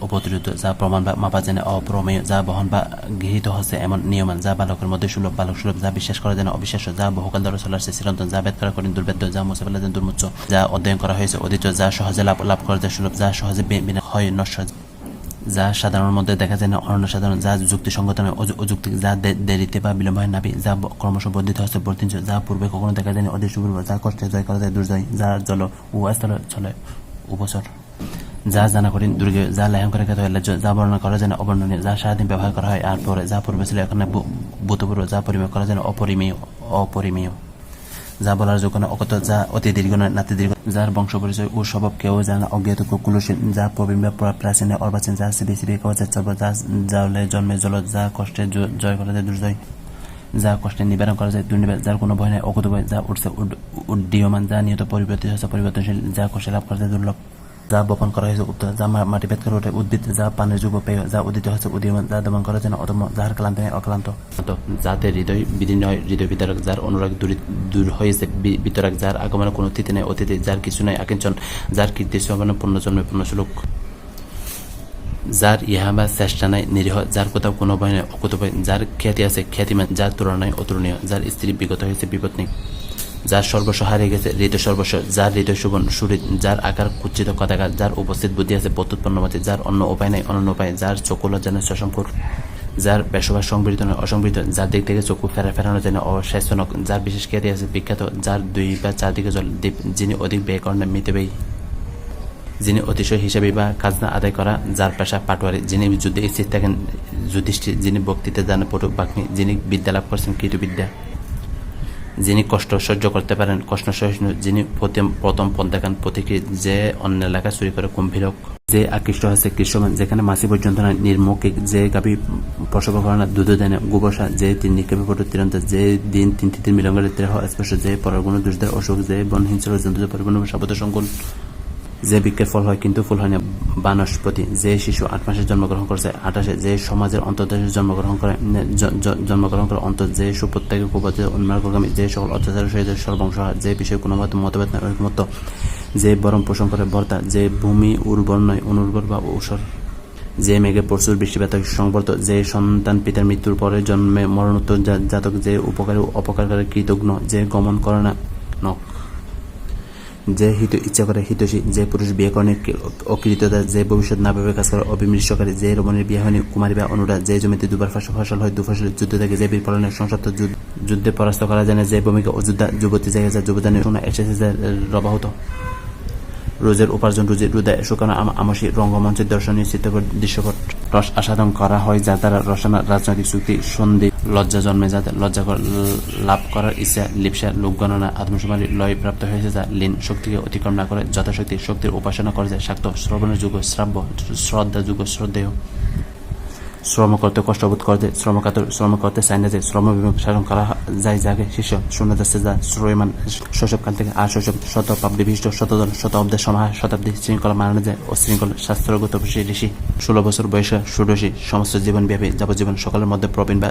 অপ্রতিরোধ যা প্রমাণ বা মাপা অপ্রমেয় যা বহন বা গৃহীত হচ্ছে এমন নিয়মান যা বালকের মধ্যে সুলভ বালক সুলভ যা বিশ্বাস করা যায় না অবিশ্বাস্য যা বহুকাল ধরে চলে আসছে চিরন্তন যা বেদ করা দুর্বেদ্য যা মুছে ফেলা দুর্মুচ্চ যা অধ্যয়ন করা হয়েছে অদিত যা সহজে লাভ লাভ করা যায় সুলভ যা সহজে হয় নশ্বর যা মধ্যে দেখা যায় না অন্য সাধারণ যা যুক্তিসঙ্গত নয় অযু- অযৌক্তিক যা দেরিতে বা বিলম্ব হয় নাবি যা ক্রমশ বর্ধিত হচ্ছে বর্ধিত যা পূর্বে কখনো দেখা যায়নি পূর্ব যা কষ্টে জয় করা যায় দুর্জয় যা জল ও স্থল চলে উপসর যা জানা কঠিন, দুর্গে যা লায়ন করে হয় যা বর্ণনা করা যায় না অবর্ণনীয়, যা সারাদিন ব্যবহার করা হয়, আর পরে যা পূর্বে ছিল এখানে ভূতপূর্ব যা পরিমেয় করা যায় না অপরিমেয় অপরিমেয়। যা বলার যোগ্য না অকত যা অতি দীর্ঘ নয় নাতি দীর্ঘ, যার বংশ পরিচয় ও স্বভাব কেউ জানা অজ্ঞাত কুকুলসীন যা প্রবীণ প্রাচীনে, অর্বাচীন, যা সিবি সিবি কবচের চর্ব, যা জালে জন্মে জল, যা কষ্টে জয় করা যায়, দুর্জয়। যা কষ্টে নিবারণ করা যায় দুর্নিবার যার কোনো ভয় নাই অকুত ভয়, যা উঠছে উড- উড্ডীয়মান, যা নিয়ত পরিবর্তিত হচ্ছে পরিবর্তনশীল, যা কষ্টে লাভ করা যায়, দুর্লভ। যা বপন করা হয়েছে, উত্তর, যা মাটি ভেদ করে ওঠে, উদ্ভিদ, যা পানের যুগ পেয়, যা উদিত হচ্ছে উদীয়মান, যা দমন করা যায় না, অদম্য, যার ক্লান্ত নেই, অক্লান্ত। যাতে হৃদয় বিদীর্ণ হয়, হৃদয় বিতারক যার অনুরাগ দূরি হয়েছে বিতরক, যার আগমনে কোনো অতীতে নেই অতিথি যার কিছু নাই, আকিঞ্চন, যার কীর্তি সমানে পূর্ণ শ্লোক। যার ইহা বা চেষ্টা নাই, নিরীহ, যার কোথাও কোনো ভয় নেই, অকুত ভয়, যার খ্যাতি আছে, খ্যাতিমান, যার তুলনায় অতুলনীয়, যার স্ত্রী বিগত হয়েছে বিপত্নী যার সর্বস্ব হারিয়ে গেছে, হৃদয় সর্বস্ব, যার হৃদয় সুবন সুরিত যার আকার কুচ্ছিত কথাকার যার উপস্থিত বুদ্ধি আছে প্রত্যুৎপন্নমতি যার অন্য উপায় নাই, অনন্য উপায়, যার চকুল জানে সশঙ্কুর যার বেশবাস সংবৃত নয় অসংবৃত, যার দিক থেকে চকু ফেরা ফেরানো যায় না অস্বাস্থ্যনক যার বিশেষ খ্যাতি আছে বিখ্যাত, যার দুই বা চারদিকে জল দ্বীপ, যিনি অধিক ব্যয় করেন মিতব্যয়ী যিনি অতিশয় হিসাবী বা খাজনা আদায় করা, যার পেশা পাটোয়ারি, যিনি যুদ্ধে স্থির থাকেন, যুধিষ্ঠির, যিনি বক্তৃতা জানে পটু বাগ্মী যিনি বিদ্যা লাভ করছেন, কৃতবিদ্যা। যিনি কষ্ট সহ্য করতে পারেন, কষ্ট সহিষ্ণু যিনি প্রথম দেখান প্রতিকৃত যে অন্য এলাকা চুরি করে কুম্ভীরক যে আকৃষ্ট হয়েছে কৃষ্ণমান যেখানে মাসি পর্যন্ত নয় নির্মৌখিক যে গাভী প্রসব করে না দুধ দেয় গোবসা, যে তিন নিক্ষেপে পটু তিরন্ত যে দিন তিন তিন মিলঙ্গের তীর স্পর্শ, যে পরগুণ দুষ্দের অসুখ, যে বনহিংসর জন্তু পরিবহন সাবত সংকুল। যে বৃক্ষের ফল হয় কিন্তু ফুল হয় না। বানস্পতি যে শিশু আট মাসে জন্মগ্রহণ করেছে আঠাশে যে সমাজের অন্তর্দেশে জন্মগ্রহণ করে জন্মগ্রহণ করে অন্তর যে সুপ্রত্যাগী কুপথে উন্মার্গগামী যে সকল অত্যাচার সহিত সর্বংশ হয়, যে বিষয়ে কোনো মত মতভেদ নয় ঐকমত্য যে বরং পোষণ করে বর্তা যে ভূমি উর্বর নয় অনুর্বর বা ঔষর যে মেঘে প্রচুর বৃষ্টিপাত সংবর্ত যে সন্তান পিতার মৃত্যুর পরে জন্মে মরণোত্তর জাতক যে উপকারী অপকারকারী কৃতজ্ঞ যে গমন করে না নক যে হিত ইচ্ছা করে হিতোষী যে পুরুষ বিয়ে করে অকৃততা যে ভবিষ্যৎ না ভেবে কাজ করে অবিমৃষ্টকারী যে রমণের বিয়ে হয়নি, কুমারী বা অনুরাগ, যে জমিতে দুবার ফসল হয় দুফসল যুদ্ধ থেকে, যে বীর পালনের সংসদ যুদ্ধে পরাস্ত করা যায় না, যে ভূমিকা অযোধ্যা যুবতী জায়গা যুবদানের শোনা এসেছে রবাহত। রোজের উপার্জন রুজির উদয় শুকানো আম- আমসী রঙ্গমঞ্চের দর্শনীয় চিত্রপট দৃশ্যপট রস আসাদন করা হয়, যা দ্বারা রসনা রাজনৈতিক চুক্তি, সন্ধি, লজ্জা জন্মে, যাতে লজ্জা লাভ করার ইচ্ছা, লিপসা, লোকগণনা আত্মসমারী লয় প্রাপ্ত হয়েছে, যা লীন শক্তিকে অতিক্রম না করে, যথাশক্তি শক্তির উপাসনা করে যায় শাক্ত শ্রবণের যুগ শ্রাব্য শ্রদ্ধা যুগ শ্রদ্ধেয়। শ্রম করতে কষ্টবোধ করতে শ্রম কাতর শ্রম করতে চায় না যে শ্রম বিভাগ সাধন করা যায় যাকে, শিষ্য শূন্য যাচ্ছে যা শ্রয়মান শৈশবকাল থেকে আর শৈশব শত পাপ বিভীষ্ট শতজন শত অব্দের সমাহার শতাব্দী শৃঙ্খলা মানানো যায় অশৃঙ্খল শাস্ত্রগত ঋষি ষোলো বছর বয়সে ষোড়শী সমস্ত জীবনব্যাপী যাবজ্জীবন সকলের মধ্যে প্রবীণ বা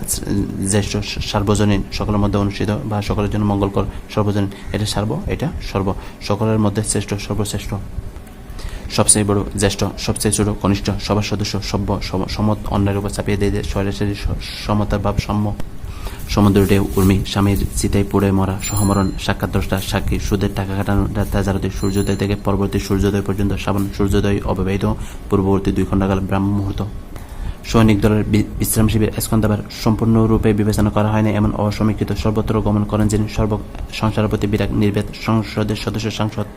জ্যেষ্ঠ সার্বজনীন, সকলের মধ্যে অনুষ্ঠিত বা সকলের জন্য মঙ্গলকর সর্বজনীন, এটা সার্ব, এটা সর্ব, সকলের মধ্যে শ্রেষ্ঠ, সর্বশ্রেষ্ঠ। সবচেয়ে বড় জ্যেষ্ঠ, সবচেয়ে ছোট, কনিষ্ঠ, সবার সদস্য, সভ্য সমত, অন্যের উপর চাপিয়ে দিয়ে দেয় সরাসরি সমতার ভাব সাম্য সমুদ্র ঢেউ উর্মি, স্বামীর চিতায় পড়ে মরা, সহমরণ, সাক্ষাৎ দ্রষ্টা, সাক্ষী, সুদের টাকা কাটানো তেজারতি, সূর্যোদয় থেকে পরবর্তী সূর্যোদয় পর্যন্ত শ্রাবণ সূর্যোদয় অব্যবহিত পূর্ববর্তী দুই ঘণ্টাকাল ব্রাহ্ম মুহূর্ত। সৈনিক দলের বিশ্রাম শিবির স্কন্দাবার সম্পূর্ণরূপে বিবেচনা করা হয়নি, এমন অসমীকৃত সর্বত্র গমন করেন যিনি সর্ব, সংসারের প্রতি বিরাট নির্ভেদ সংসদের সদস্য, সাংসদ